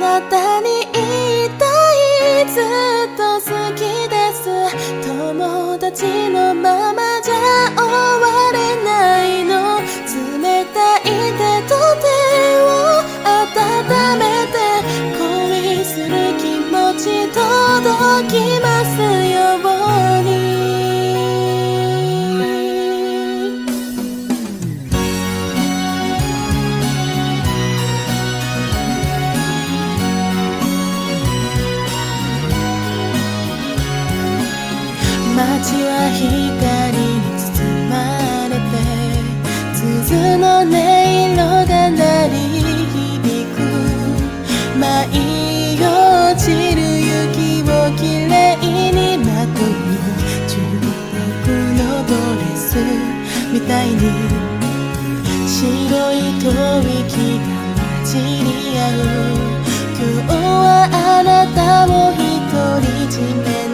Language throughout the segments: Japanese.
なたに言いたいずっと好きです。友達の街は光に包まれて鈴の音色が鳴り響く舞い落ちる雪をきれい。にまとう中国のドレスみたいに白い吐息が混じり合う今日はあなたを独り占め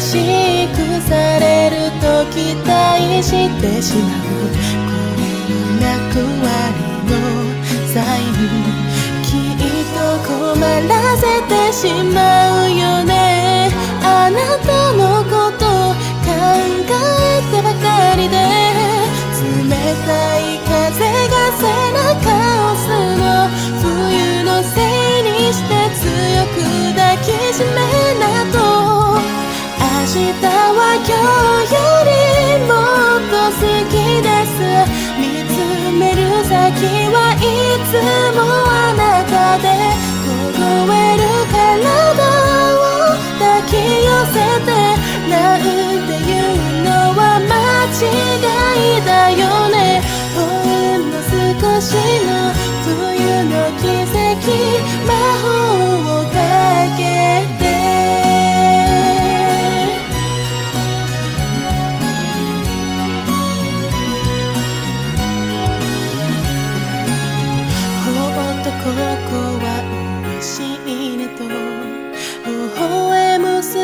しくされると期待してしまうこれの役割のサインきっと困らせてしまうよねあなたのこと考えてばかりで冷たい風が背中を押すの冬のせいにして強く抱きしめ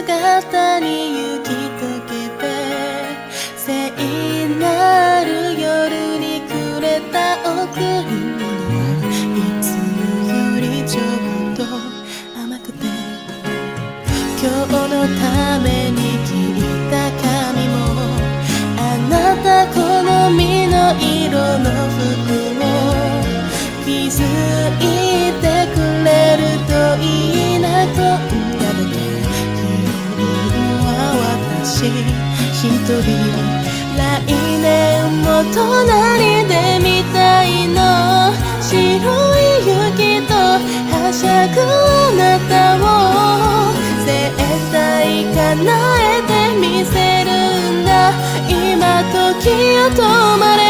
姿に行き来年も隣で見たいの。白い雪とはしゃぐあなたを。絶対叶えてみせるんだ。今時を止まれ。